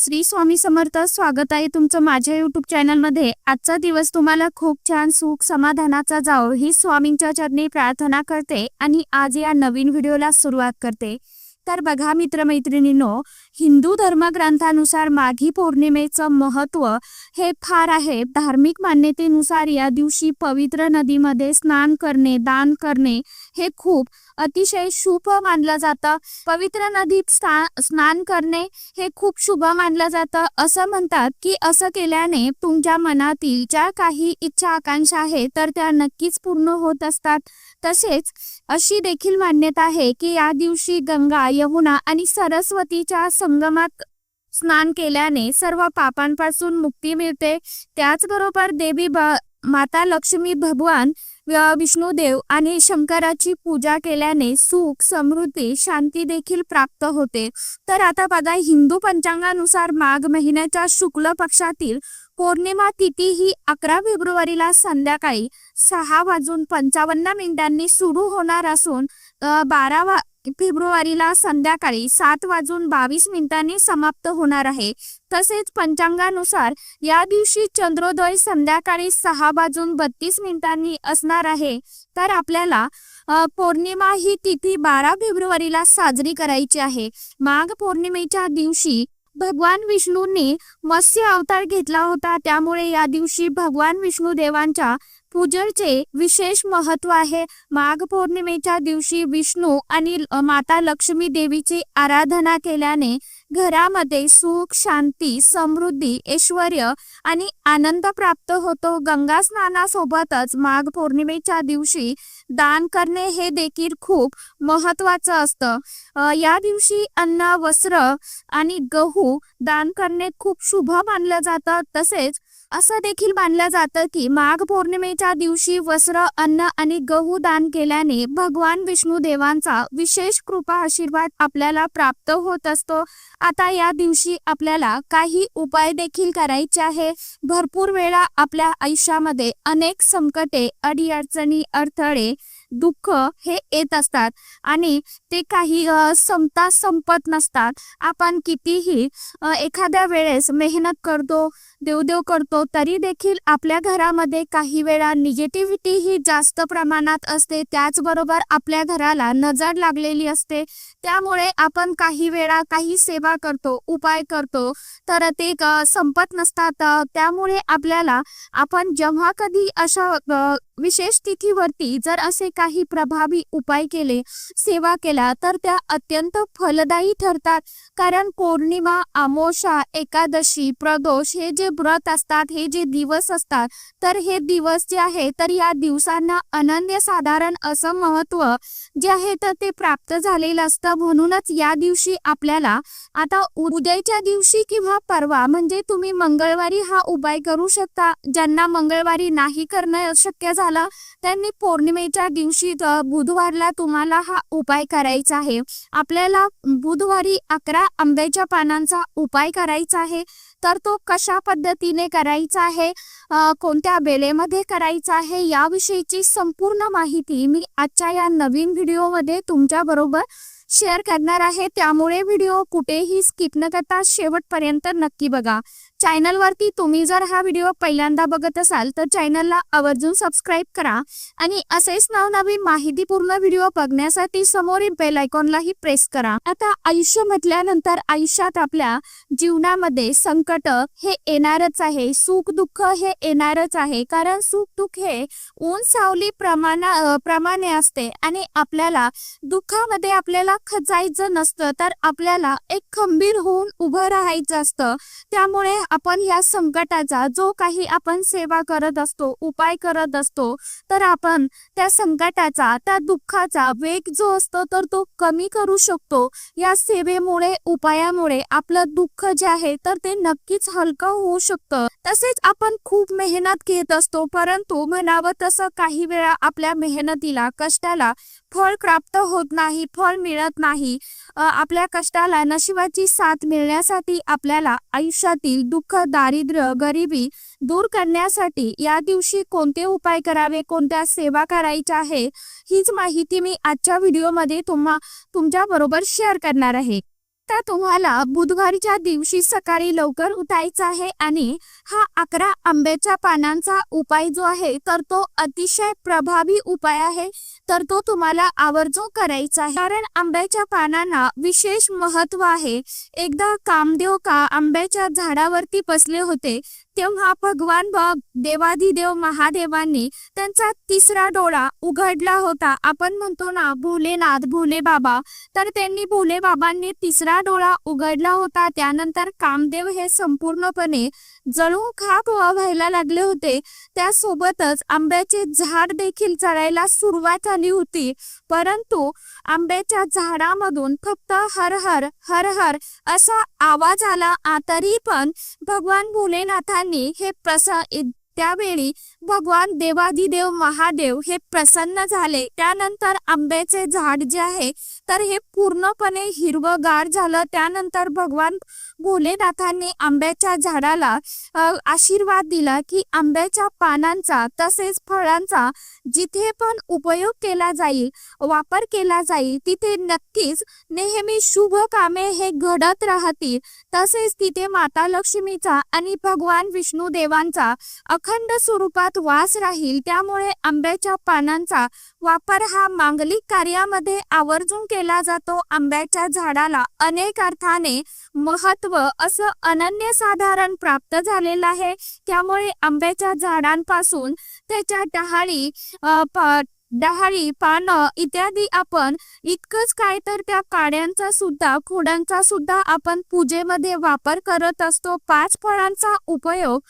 श्री स्वामी समर्थ स्वागत आहे तुमचं माझ्या युट्यूब चॅनलमध्ये आजचा दिवस तुम्हाला खूप छान सुख समाधानाचा जावो ही स्वामींच्या चरणी प्रार्थना करते आणि आज या नवीन व्हिडिओला सुरुवात करते. तर बघा मित्रमैत्रिणींनो हिंदू धर्मग्रंथानुसार माघी पौर्णिमेचं महत्त्व हे फार आहे. धार्मिक मान्यतेनुसार या दिवशी पवित्र नदीमध्ये स्नान करणे दान करणे हे खूप अतिशय शुभ मानलं जातं. पवित्र नदीत स्ना- स्नान करणे हे खूप शुभ मानलं जातं. असं म्हणतात की असं केल्याने तुमच्या मनातील ज्या काही इच्छा आकांक्षा आहे तर त्या नक्कीच पूर्ण होत असतात. तसेच अशी देखील मान्यता आहे की या दिवशी गंगा यमुना आणि सरस्वतीच्या संगमात स्नान केल्याने सर्व पापांपासून मुक्ती मिळते. त्याचबरोबर देवी ब- माता लक्ष्मी भगवान विष्णुदेव आणि शंकराची पूजा केल्याने सुख समृद्धी शांती देखील प्राप्त होते. तर आता बघा हिंदू पंचांगानुसार माघ महिन्याच्या शुक्ल पक्षातील पौर्णिमा तिथी ही अकरा फेब्रुवारीला संध्याकाळी सहा वाजून पंचावन्न मिनिटांनी सुरू होणार असून बारा वा फेब्रुवारीला संध्याकाळी सात वाजून बावीस मिनिटांनी समाप्त होणार आहे. तसेच पंचांगानुसार या दिवशी चंद्रोदय संध्याकाळी सहा वाजून बत्तीस मिनिटांनी असणार आहे. तर आपल्याला पौर्णिमा ही तिथी बारा फेब्रुवारीला साजरी करायची आहे. माघ पौर्णिमेच्या दिवशी भगवान विष्णूंनी मत्स्य अवतार घेतला होता. त्यामुळे या दिवशी भगवान विष्णू देवांच्या पूजेचे विशेष महत्त्व आहे. माघ पौर्णिमेच्या दिवशी विष्णू आणि माता लक्ष्मी देवीची आराधना केल्याने घरामध्ये सुख शांती समृद्धी ऐश्वर आणि आनंद प्राप्त होतो. गंगा स्नानासोबतच माघ पौर्णिमेच्या दिवशी दान करणे हे देखील खूप महत्वाचं असतं. या दिवशी अन्न वस्त्र आणि गहू दान करणे खूप शुभ मानलं जातं. तसेच असं देखील मानलं जातं की माघ पौर्णिमेच्या दिवशी वस्त्र अन्न आणि गहू दान केल्याने भगवान विष्णू देवांचा विशेष कृपा आशीर्वाद आपल्याला प्राप्त होत असतो. आता या दिवशी आपल्याला काही उपाय देखील करायचे आहे. भरपूर वेळा आपल्या आयुष्यामध्ये अनेक संकटे अडीअडचणी अडथळे दुःख हे येत असतात आणि ते काही संपता संपत नसतात. आपण कितीही एखाद्या वेळेस मेहनत करतो देवदेव करतो तरी देखील आपल्या घरामध्ये काही वेळा निगेटिव्हिटी ही जास्त प्रमाणात असते. त्याचबरोबर आपल्या घराला नजर लागलेली असते. त्यामुळे आपण काही वेळा काही सेवा करतो उपाय करतो तर ते संपत नसतात. त्यामुळे आपल्याला आपण जेव्हा कधी अशा विशेष तिथीवरती जर असे काही प्रभावी उपाय केले सेवा केला तर त्या अत्यंत फलदायी ठरतात. कारण पौर्णिमा आमोशा एकादशी प्रदोष हे जे व्रत असतात हे जे दिवस असतात तर हे दिवस जे आहे तर या दिवसांना अनन्य साधारण असं महत्त्व जे आहे तर ते प्राप्त झालेलं असतं. म्हणूनच या दिवशी आपल्याला आता उद्याच्या दिवशी किंवा परवा म्हणजे तुम्ही मंगळवारी हा उपाय करू शकता. ज्यांना मंगळवारी नाही करणं शक्य झालं त्यांनी पौर्णिमेच्या दिवशी बुधवारला तुम्हाला हा उपाय करायचा आहे. आपल्याला बुधवारी अकरा आंब्याच्या पानांचा उपाय करायचा आहे. तर तो कशा पद्धतीने करायचा आहे कोणत्या बेलेमध्ये करायचा आहे याविषयीची संपूर्ण माहिती मी आजच्या या नवीन व्हिडिओमध्ये तुमच्या बरोबर शेअर करणार आहे. त्यामुळे व्हिडिओ कुठेही स्किप न करता शेवटपर्यंत नक्की बघा. चॅनलवरती तुम्ही जर हा व्हिडिओ पहिल्यांदा बघत असाल तर चॅनलला आवर्जून सबस्क्राईब करा आणि असेच नवनवीन माहितीपूर्ण व्हिडिओ बघण्यासाठी समोरील बेल आयकॉनलाही प्रेस करा. आता आयुष्य म्हटल्यानंतर आयुष्यात आपल्या जीवनामध्ये संकट हे येणारच आहे. सुख दुःख हे येणारच आहे. कारण सुख दुःख हे ऊन सावली प्रमाणा प्रमाणे असते आणि आपल्याला दुःखामध्ये आपल्याला खचायचं नसतं तर आपल्याला एक खंबीर होऊन उभं राहायचं असतं. त्यामुळे आपण या संकटाचा जो काही आपण सेवा करत असतो उपाय करत असतो तर आपण त्या संकटाचा त्या दुःखाचा वेग जो असतो तर तो कमी करू शकतो. या सेवेमुळे उपायामुळे आपलं दुःख जे आहे तर ते नक्कीच हलकं होऊ शकतं. तसेच आपण खूप मेहनत घेत असतो परंतु म्हणावं तसं काही वेळा आपल्या मेहनतीला कष्टाला फळ प्राप्त होत नाही फळ मिळत नाही. आपल्या कष्टाला नशिबाची साथ मिळण्यासाठी आपल्याला आयुष्यातील दुःख दारिद्र्य गरिबी दूर करण्यासाठी या दिवशी कोणते उपाय करावे कोणत्या सेवा करायच्या आहे हीच माहिती मी आजच्या व्हिडिओमध्ये तुम्हा तुमच्या बरोबर शेअर करणार आहे. आता तुम्हाला बुधवारच्या दिवशी सकाळी लवकर उठायचं आहे आणि हा अकरा आंब्याच्या पानांचा उपाय जो आहे तर तो अतिशय प्रभावी उपाय आहे. तर तो तुम्हाला आवर्जून करायचा आहे. कारण आंब्याच्या पानांना विशेष महत्त्व आहे. एकदा कामदेव का आंब्याच्या झाडावरती पसले होते तेव्हा भगवान बाब देवाधिदेव महादेवांनी त्यांचा तिसरा डोळा उघडला होता. आपण म्हणतो ना भोलेनाथ भोले बाबा तर त्यांनी भोले बाबांनी तिसरा डोळा उघडला होता. त्यानंतर कामदेव हे संपूर्णपणे जळून खाक व्हायला लागले होते. त्यासोबतच आंब्याचे झाड देखील चढायला सुरुवात झाली होती. परंतु आंब्याच्या झाडामधून फक्त हर हर हर हर असा आवाज आला. तरी पण भगवान भोलेनाथांनी हे प्रस त्यावेळी भगवान देवाधिदेव महादेव हे प्रसन्न झाले. त्यानंतर आंब्याचे झाड जे आहे तर हे पूर्णपणे हिरवगार झालं. त्यानंतर भगवान भोलेनाथांनी आंब्याच्या झाडाला आशीर्वाद दिला की आंब्याच्या पानांचा तसेच फळांचा जिथे पण उपयोग केला जाईल वापर केला जाईल तिथे नक्कीच नेहमी शुभ कामे हे घडत राहतील. तसेच तिथे माता लक्ष्मीचा आणि भगवान विष्णू देवांचा अखंड स्वरूपात वास राहील. त्यामुळे आंब्याच्या पानांचा वापर हा मांगलिक कार्यामध्ये आवर्जून केला जातो. आंब्याच्या झाडाला अनेक अर्थाने महत्त्व असं अनन्यसाधारण प्राप्त झालेलं आहे. त्यामुळे आंब्याच्या झाडांपासून त्याच्या डहाळी प- डहाळी पानं इत्यादी आपण इतकंच काय तर त्या काड्यांचा सुद्धा खोडांचा सुद्धा आपण पूजेमध्ये वापर करत असतो. पाच फळांचा उपयोग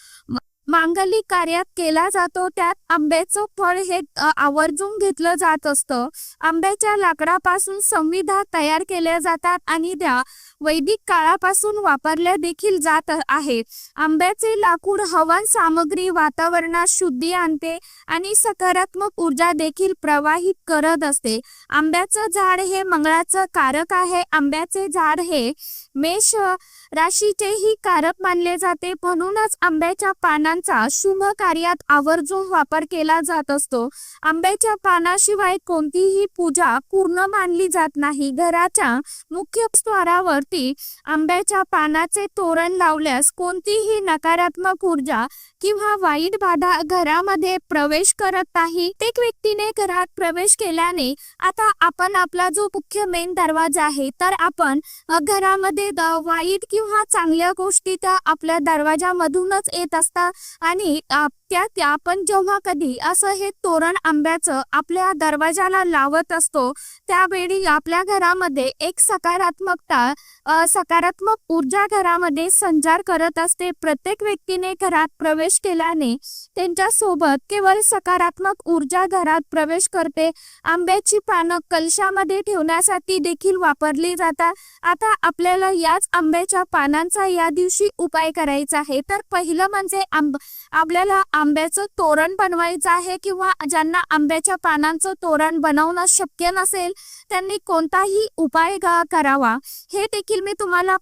मांगलिक कार्यात केला जातो त्यात आंब्याचं फळ हे आवर्जून घेतलं जात असतं. आंब्याच्या लाकडापासून संविधा तयार केल्या जातात आणि त्या वैदिक काळापासून वापरल्या देखील जात आहेत आंब्याचे लाकूड हवन सामग्री वातावरणात शुद्धी आणते आणि सकारात्मक ऊर्जा देखील प्रवाहित करत असते. आंब्याचं झाड हे मंगळाचं कारक आहे. आंब्याचे झाड हे मेष राशीचेही कारक मानले जाते. म्हणूनच आंब्याच्या पानांचा शुभ कार्यात आवर्जून वापर केला जात असतो. आंब्याच्या पानाशिवाय कोणतीही पूजा पूर्ण मानली जात नाही. घराच्या मुख्य स्वारावरती आंब्याच्या पानाचे तोरण लावल्यास कोणतीही नकारात्मक ऊर्जा किंवा वाईट बाधा घरामध्ये प्रवेश करत नाही. प्रत्येक व्यक्तीने घरात प्रवेश केल्याने आता आपण आपला जो मुख्य मेन दरवाजा आहे तर आपण घरामध्ये द- वाईट किंवा चांगल्या गोष्टी त्या आपल्या दरवाजामधूनच येत असतात आणि त्या आपण जेव्हा कधी असं हे तोरण आंब्याचं आपल्या दरवाजाला लावत असतो त्यावेळी आपल्या घरामध्ये एक सकारात्मकता सकारात्मक ऊर्जा घरामध्ये संचार करत असते. प्रत्येक व्यक्तीने घरात प्रवेश केल्याने त्यांच्यासोबत केवळ सकारात्मक ऊर्जा घरात प्रवेश करते. आंब्याची पानं कलशामध्ये ठेवण्यासाठी देखील वापरली जातात. आता आपल्याला याच आंब्याच्या पानांचा या दिवशी उपाय करायचा आहे. तर पहिलं म्हणजे आंब आपल्याला आंब्याचं तोरण बनवायचं आहे किंवा ज्यांना आंब्याच्या पानांचं तोरण बनवणं शक्य नसेल त्यांनी कोणताही उपाय करावा. हे देखील मी तुम्हाला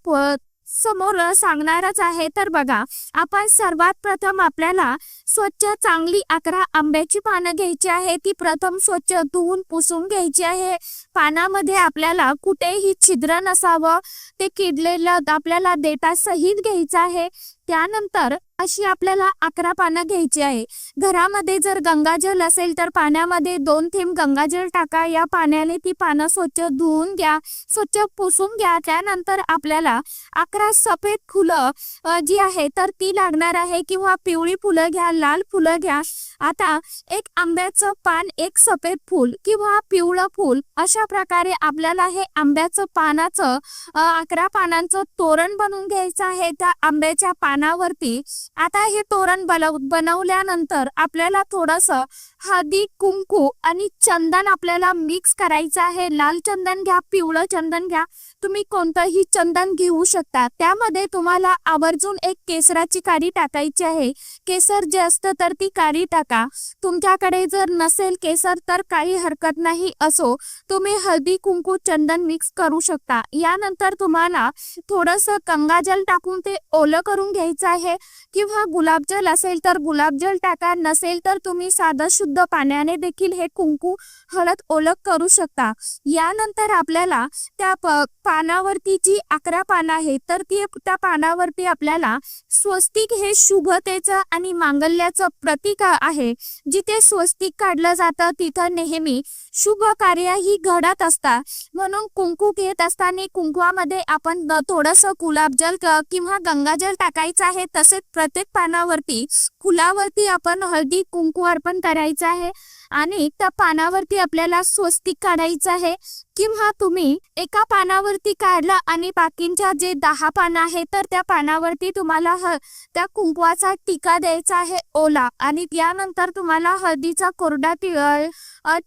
समोर सांगणारच आहे. तर बघा आपण सर्वात प्रथम आपल्याला स्वच्छ चांगली अकरा आंब्याची पानं घ्यायची आहे. ती प्रथम स्वच्छ धुवून पुसून घ्यायची आहे. पानामध्ये आपल्याला कुठेही छिद्र नसावं. ते किडलेलं आपल्याला डेटा सहित घ्यायचं आहे. त्यानंतर अशी आपल्याला अकरा पानं घ्यायची आहे. घरामध्ये जर गंगाजल असेल तर पाण्यामध्ये दोन थेंब गंगाजल टाका. या पाण्याने ती पानं स्वच्छ धुवून घ्या स्वच्छ पुसून घ्या. त्यानंतर आपल्याला अकरा सफेद फुलं जी आहे तर ती लागणार आहे किंवा पिवळी फुलं घ्या लाल फुलं घ्या. आता एक आंब्याचं पान एक सफेद फूल किंवा पिवळं फूल अशा प्रकारे आपल्याला हे आंब्याचं पानाचं अकरा पानांचं तोरण बनवून घ्यायचं आहे. त्या आंब्याच्या पानावरती आता हे तोरण बनव बनवल्यानंतर आपल्याला थोडस हळदी कुंकू आणि चंदन आपल्याला मिक्स करायचं आहे. लाल चंदन घ्या पिवळं चंदन घ्या. तुम्ही कोणतंही चंदन घेऊ शकता. त्यामध्ये तुम्हाला आवर्जून एक केसराची काडी टाकायची आहे. केसर जे असतं तर ती काडी टाका. तुमच्याकडे जर नसेल केसर तर काही हरकत नाही असो. तुम्ही हळदी कुंकू चंदन मिक्स करू शकता. यानंतर तुम्हाला थोडस गंगाजल टाकून ते ओलं करून घ्यायचं आहे. किंवा गुलाबजल असेल तर गुलाबजल टाका. नसेल तर तुम्ही साधं शुद्ध पाण्याने देखील हे कुंकू हळद ओलं करू शकता. यानंतर आपल्याला त्या प- पानावरती जी अकरा पानं आहे तर ती त्या पानावरती आपल्याला स्वस्तिक हे शुभतेचं आणि मांगल्याचं प्रतीक आहे. जिथे स्वस्तिक काढलं जातं तिथं नेहमी शुभ कार्य ही घडत असतात. म्हणून कुंकू घेत असताना कुंकवामध्ये आपण थोडंसं गुलाबजल किंवा गंगाजल टाकायचं आहे तसेच प्रत्येक पानावरती फुलावरती आपण हळदी कुंकू अर्पण करायचं आहे. आणि त्या पानावरती आपल्याला स्वस्तिक काढायचं आहे. किंवा तुम्ही एका पानावरती काढला आणि बाकींच्या जे दहा पानं आहे तर त्या पानावरती तुम्हाला ह त्या कुंकवाचा टीका द्यायचा आहे ओला. आणि त्यानंतर तुम्हाला हळदीचा कोरडा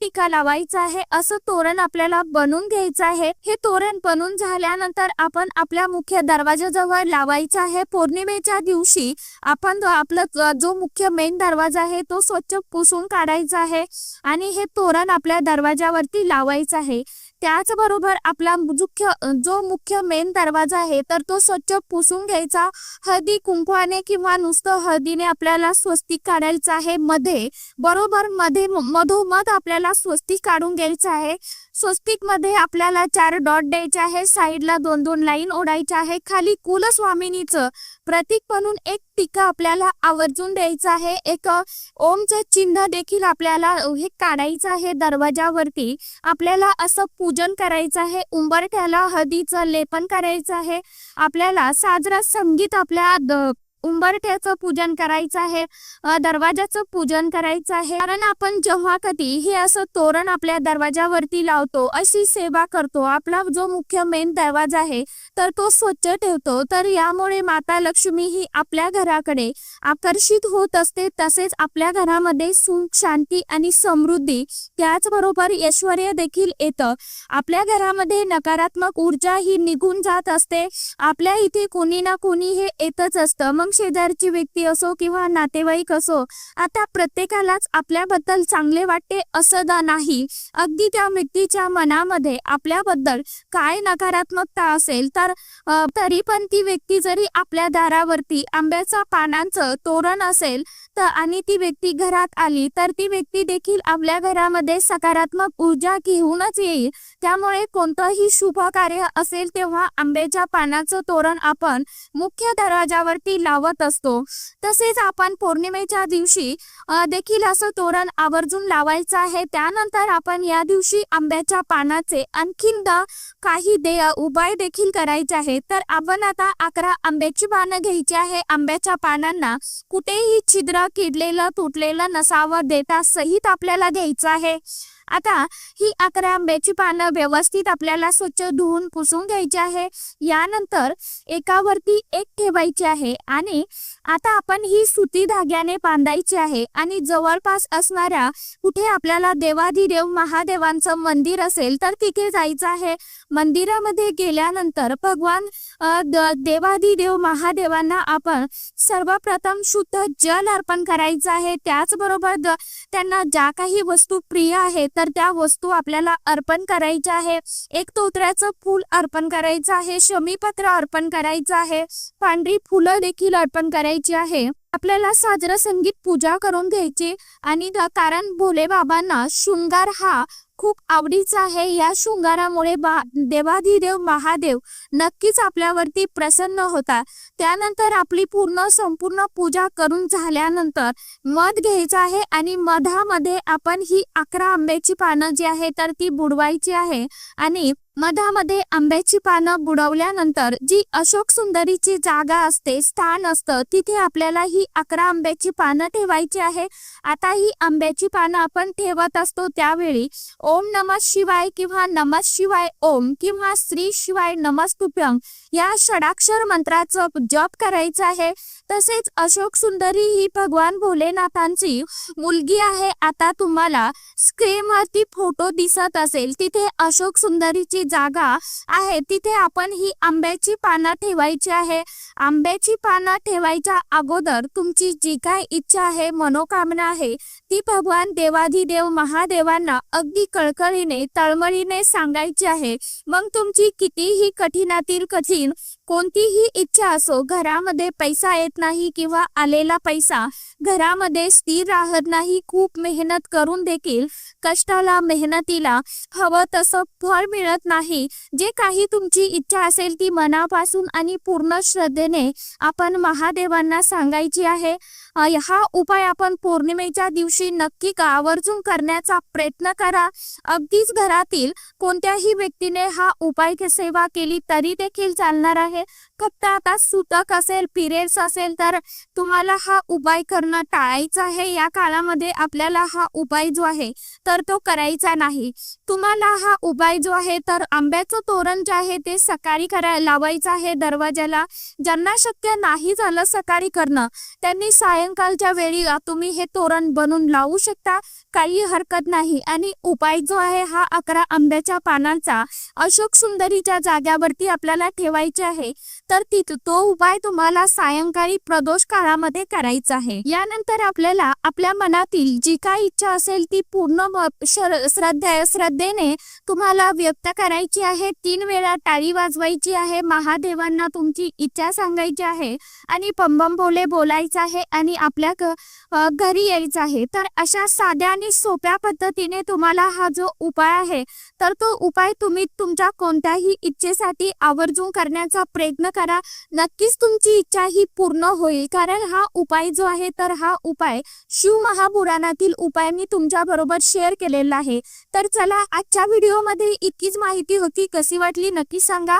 टीका लावायचा आहे. असं तोरण आपल्याला बनवून घ्यायचं आहे. हे तोरण बनवून झाल्यानंतर आपण आपल्या मुख्य दरवाजाजवळ लावायचं आहे. पौर्णिमेच्या दिवशी आपण आपला जो मुख्य मेन दरवाजा आहे तो स्वच्छ पुसून काढायचा आहे. आणि हे तोरण आपल्या दरवाजावरती लावायचं आहे. त्याचबरोबर आपला मुख्य जो मुख्य मेन दरवाजा आहे तर तो स्वच्छ पुसून घ्यायचा. हळदी कुंकवाने किंवा नुसतं हळदीने आपल्याला स्वस्तिक काढायचं आहे मध्ये. बरोबर मध्ये मधोमध आपल्याला स्वस्तिक काढून घ्यायचं आहे. स्वस्तिकमध्ये आपल्याला चार डॉट द्यायचे आहे. साईडला दोन दोन लाईन ओढायच्या आहे. खाली कुलस्वामिनीचं प्रतीक म्हणून एक टीका आपल्याला आवर्जून द्यायचा आहे. एक ओमचं चिन्ह देखील आपल्याला हे काढायचं आहे दरवाजावरती. आपल्याला असं पूजन करायचं आहे. उंबरठ्याला हळदीचं लेपन करायचं आहे. आपल्याला साजरा संगीत आपल्या द- उंबरठ्याचं पूजन करायचं आहे दरवाजाचं पूजन करायचं आहे. कारण आपण जेव्हा कधी हे असं तोरण आपल्या दरवाजावरती लावतो अशी सेवा करतो. आपला जो मुख्य मेन दरवाजा आहे तर तो स्वच्छ ठेवतो. तर यामुळे माता लक्ष्मी ही आपल्या घराकडे आकर्षित होत असते. तसेच आपल्या घरामध्ये सुख शांती आणि समृद्धी त्याचबरोबर ऐश्वर देखील येतं. आपल्या घरामध्ये नकारात्मक ऊर्जा ही निघून जात असते. आपल्या इथे कोणी ना कोणी हे येतच असतं. मग शेजारची व्यक्ती असो किंवा नातेवाईक असो आता प्रत्येकालाच आपल्याबद्दल चांगले वाटते असं दा नाही. अगदी त्या व्यक्तीच्या मनामध्ये आपल्याबद्दल काय नकारात्मकता असेल तर तरी पण ती व्यक्ती जरी आपल्या दारावरती आंब्याचा पानांचं तोरण असेल आणि ती व्यक्ती घरात आली तर ती व्यक्ती देखील आपल्या घरामध्ये सकारात्मक ऊर्जा घेऊनच येईल. त्यामुळे कोणतंही शुभ कार्य असेल तेव्हा आंब्याच्या पानाचं तोरण आपण मुख्य दरवाजावरती लावत असतो. तसेच आपण पौर्णिमेच्या दिवशी देखील असं तोरण आवर्जून लावायचं आहे. त्यानंतर आपण या दिवशी आंब्याच्या पानाचे आणखीनदा काही दे उपाय देखील करायचे आहे तर आपण आता अकरा आंब्याची पानं घ्यायची आहे. आंब्याच्या पानांना कुठेही छिद्र किडलेलं तुटलेलं नसावं देता सहित आपल्याला घ्यायचं आहे. आता ही अकरा आंब्याची पानं व्यवस्थित आपल्याला स्वच्छ धुवून पुसून घ्यायची आहे. यानंतर एकावरती एक ठेवायची आहे आणि आता आपण ही सुती धाग्याने बांधायची आहे आणि जवळपास असणाऱ्या कुठे आपल्याला देवाधिदेव महादेवांचं मंदिर असेल तर तिथे जायचं आहे. मंदिरामध्ये गेल्यानंतर भगवान द- देवाधिदेव महादेवांना आपण सर्वप्रथम शुद्ध जल अर्पण करायचं आहे. त्याचबरोबर द- त्यांना ज्या काही वस्तू प्रिय आहेत तर त्या वस्तू आपल्याला अर्पण करायच्या आहे. एक तोत्र्याचं फूल अर्पण करायचं आहे. शमीपत्र अर्पण करायचं आहे. पांढरी फुलं देखील अर्पण करायची आहे. आपल्याला साजरा संगीत पूजा करून घ्यायची. आणि कारण भोले बाबांना शृंगार हा खूप आवडीचा आहे. या शृंगारामुळे बा देवाधिदेव महादेव नक्कीच आपल्यावरती प्रसन्न होता त्यानंतर आपली पूर्ण संपूर्ण पूजा करून झाल्यानंतर मध घ्यायचं आहे आणि मधामध्ये आपण ही अकरा आंब्याची पानं जी आहे तर ती बुडवायची आहे आणि मधामध्ये आंब्याची पानं बुडवल्यानंतर जी अशोक सुंदरीची जागा असते स्थान असतं तिथे आपल्याला ही अकरा आंब्याची पानं ठेवायची आहे. आता ही आंब्याची पानं आपण ठेवत असतो त्यावेळी ओम नमः शिवाय किंवा नमः शिवाय ओम किंवा श्री शिवाय नमस्तुभ्यं या षडाक्षर मंत्राचं जप करायचं आहे. तसेच अशोक सुंदरी ही भगवान भोलेनाथांची मुलगी आहे. आता तुम्हाला स्क्रीनवरती फोटो दिसत असेल. तिथे अशोक सुंदरीची जागा आहे. तिथे आपण ही आंब्याची पानं ठेवायची आहे. आंब्याची पानं ठेवायच्या अगोदर तुमची जी काय इच्छा आहे मनोकामना आहे ती भगवान देवाधिदेव महादेवांना अगदी कळकळीने तळमळीने सांगायची आहे. मग तुमची कितीही कठीणातील कठीण कोणतीही इच्छा असो घरामध्ये पैसा येत नाही किंवा आलेला पैसा घरामध्ये स्थिर राहत नाही खूप मेहनत करून देखील कष्टाला मेहनतीला हवं तसं फळ मिळत नाही. जे काही तुमची इच्छा असेल ती मनापासून आणि पूर्ण श्रद्धेने आपण महादेवांना सांगायची आहे. हा उपाय आपण पौर्णिमेच्या दिवशी नक्की का आवर्जून करण्याचा प्रयत्न करा. अगदीच घरातील कोणत्याही व्यक्तीने हा उपाय के- सेवा केली तरी देखील चालणार आहे. फक्त आता सुतक असेल पिरियड्स असेल तर तुम्हाला हा उपाय करणं टाळायचं आहे. या काळामध्ये आपल्याला हा उपाय जो आहे तर तो करायचा नाही. तुम्हाला हा उपाय जो आहे तर आंब्याचं तोरण जे आहे ते सकाळी करा लावायचं आहे दरवाजाला ज्यांना शक्य नाही झालं सकाळी करणं त्यांनी साय सायंकाळच्या वेळी तुम्ही हे तोरण बनवून लावू शकता. काही हरकत नाही. आणि उपाय जो आहे हा अकरा आंब्याच्या पानांचा अशोक सुंदरीच्या जाग्यावरती आपल्याला ठेवायचे आहे. तर ती तो उपाय तुम्हाला सायंकाळी प्रदोष काळामध्ये करायचा आहे. यानंतर आपल्याला आपल्या मनातील जी काही इच्छा असेल ती पूर्ण श्र- श्रद्धे श्रद्धेने तुम्हाला व्यक्त करायची आहे. तीन वेळा टाळी वाजवायची आहे. महादेवांना तुमची इच्छा सांगायची आहे. आणि पंबम बोले बोलायचं आहे. आणि आपल्या घरी यायचं आहे. तर अशा साध्या आणि सोप्या पद्धतीने तुम्हाला हा जो उपाय आहे तर तो उपाय तुम्ही तुमच्या कोणत्याही इच्छेसाठी आवर्जून करण्याचा प्रयत्न करा. नक्कीच तुमची इच्छा ही पूर्ण होईल. कारण हा उपाय जो आहे तर हा उपाय शिव महापुराणातील उपाय मी तुमच्या बरोबर शेअर केलेला आहे. तर चला आजच्या व्हिडिओमध्ये इतकीच माहिती होती. कशी वाटली नक्की सांगा.